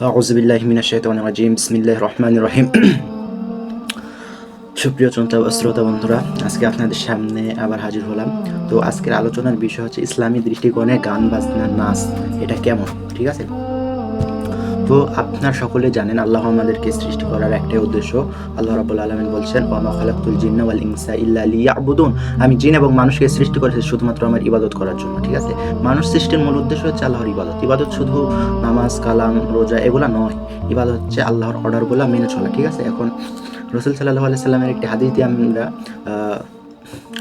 আউজবিল্লাহ মিনাশাইতানির রাজিম। বিসমিল্লাহির রহমান রহিম। সুপ্রিয় চন্তা শ্রোতা বন্ধুরা, আজকে আপনাদের সামনে আবার হাজির হলাম। তো আজকের আলোচনার বিষয় হচ্ছে ইসলামী দৃষ্টিকোণে গান, বাজনা, নাচ, এটা কেমন? ঠিক আছে? তো আপনার সকলে জানেন আল্লাহ আমাদেরকে সৃষ্টি করার একটাই উদ্দেশ্য। আল্লাহ রাবুল আলমিন বলছেন ওমা খালাকুল জিন্না ওয়াল ইনসা ইল্লা লিয়াবুদুন। আমি জিন এবং মানুষকে সৃষ্টি করেছি শুধুমাত্র আমার ইবাদত করার জন্য, ঠিক আছে? মানুষ সৃষ্টির মূল উদ্দেশ্য হচ্ছে আল্লাহর ইবাদত। ইবাদত শুধু নামাজ, কালাম, রোজা এগুলা নয়। ইবাদত হচ্ছে আল্লাহর অর্ডারগুলো মেনে চলা, ঠিক আছে? এখন রসুল সাল্লাহ আলি সাল্লামের একটি হাদিস দিয়ে আমরা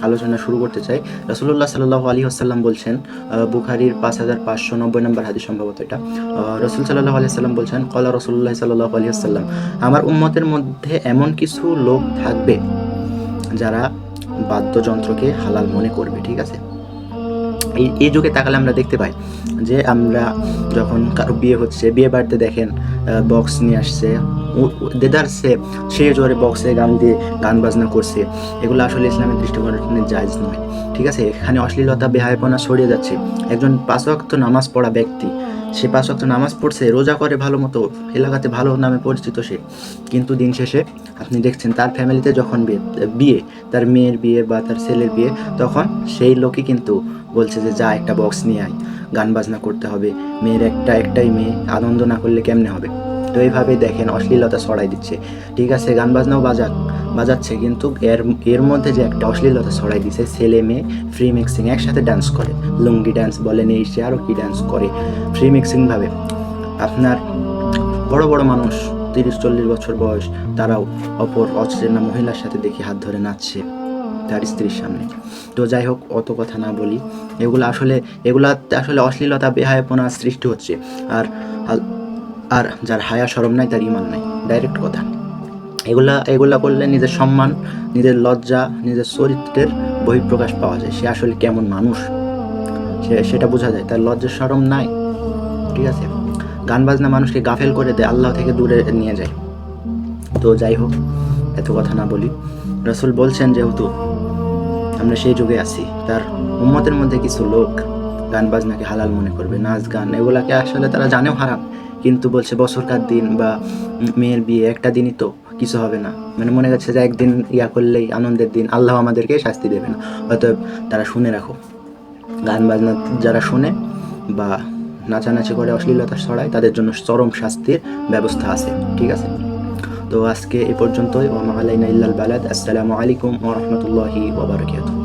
আলোচনা শুরু করতে চাই। রসুল্লাহ সাল্লাহ আলী আসাল্লাম বলছেন বুখারির পাঁচ হাজার পাঁচশো নব্বই নম্বর হাদিস সম্ভবত এটা। রসুল সাল্লাহ আলি সাল্লাম বলছেন, কলা রসুল্লাহ সাল্লাহ আলী আসাল্লাম আমার উম্মতের মধ্যে এমন কিছু লোক থাকবে যারা বাদ্যযন্ত্রকে হালাল মনে করবে। ঠিক আছে? এই এই যুগে তাকালে আমরা দেখতে পাই যে আমরা যখন কারও বিয়ে হচ্ছে, বিয়ে বাড়িতে দেখেন বক্স নিয়ে আসছে দেদারসে সে জোরে বক্সে গান দিয়ে গান বাজনা করছে। এগুলো আসলে ইসলামের দৃষ্টিকোণে জায়জ নয়। ঠিক আছে? এখানে অশ্লীলতা, বেহায়পনা ছড়িয়ে যাচ্ছে। একজন পাঁচ ওয়াক্ত নামাজ পড়া ব্যক্তি, সে পাঁচ ওয়াক্ত নামাজ পড়ছে, রোজা করে ভালো মতো, এলাকাতে ভালো নামে পরিচিত সে। কিন্তু দিন শেষে আপনি দেখছেন তার ফ্যামিলিতে যখন বিয়ে বিয়ে, তার মেয়ের বিয়ে বা তার ছেলের বিয়ে, তখন সেই লোকই কিন্তু বলছে যে, যা একটা বক্স নিয়ে আয়। গান বাজনা করতে হবে। মেয়ের একটা একটাই মেয়ে, আনন্দ না করলে কেমনে হবে? তো এইভাবে দেখেন, অশ্লীলতা ছড়াই দিচ্ছে। ঠিক আছে, গান বাজনাও বাজাক বাজাচ্ছে, কিন্তু এর এর মধ্যে যে একটা অশ্লীলতা ছড়াই দিচ্ছে ছেলে মেয়ে ফ্রি মিক্সিং একসাথে ডান্স করে। লুঙ্গি ডান্স বলেন এই সে আরও কি ডান্স করে? ফ্রি মিক্সিংভাবে আপনার বড় বড় মানুষ, তিরিশ, চল্লিশ বছর বয়স, তারাও অপর অচেনা মহিলার সাথে দেখি হাত ধরে নাচছে তার স্ত্রীর সামনে। তো যাই হোক, অত কথা না বলি। এগুলো আসলে, এগুলাতে আসলে অশ্লীলতা, বেহায়াপনা সৃষ্টি হচ্ছে। আর আর- যার হায়া সরম নাই, তার ইমান নাই। ডাইরেক্ট কথা। এগুলা এগুলা করলে নিজের সম্মান, নিজের লজ্জা, নিজের চরিত্রের বহিঃপ্রকাশ পাওয়া যায়। সে আসলে কেমন মানুষ? সে, সেটা বোঝা যায়। তার লজ্জার সরম নাই। ঠিক আছে? গান বাজনা মানুষকে গাফেল করে দেয়, আল্লাহ থেকে দূরে নিয়ে যায়। তো যাই হোক, এত কথা না বলি। রসুল বলছেন যেহেতু আমরা সেই যুগে আছি, তার উম্মতের মধ্যে কিছু লোক গান বাজনাকে হালাল মনে করবে, নাচ গান এগুলাকে আসলে তারা জানেও হারাম। কিন্তু বলছে বছরকার দিন বা মেয়ের বিয়ে, একটা দিনই তো কিছু হবে না। মানে মনে যাচ্ছে যে একদিন ইয়া করলেই আনন্দের দিন, আল্লাহ আমাদেরকে শাস্তি দেবে না। অতএব তারা শুনে রাখো। গান বাজনা যারা শুনে বা নাচানাচি করে, অশ্লীলতা ছড়ায়, তাদের জন্য চরম শাস্তির ব্যবস্থা আছে। ঠিক আছে? তো আজকে এ পর্যন্তই। ওমা আলাইনা ইল্লাল বালাদ। আসসালামু আলাইকুম ওয়া রাহমাতুল্লাহি ওয়া বারাকাতুহু।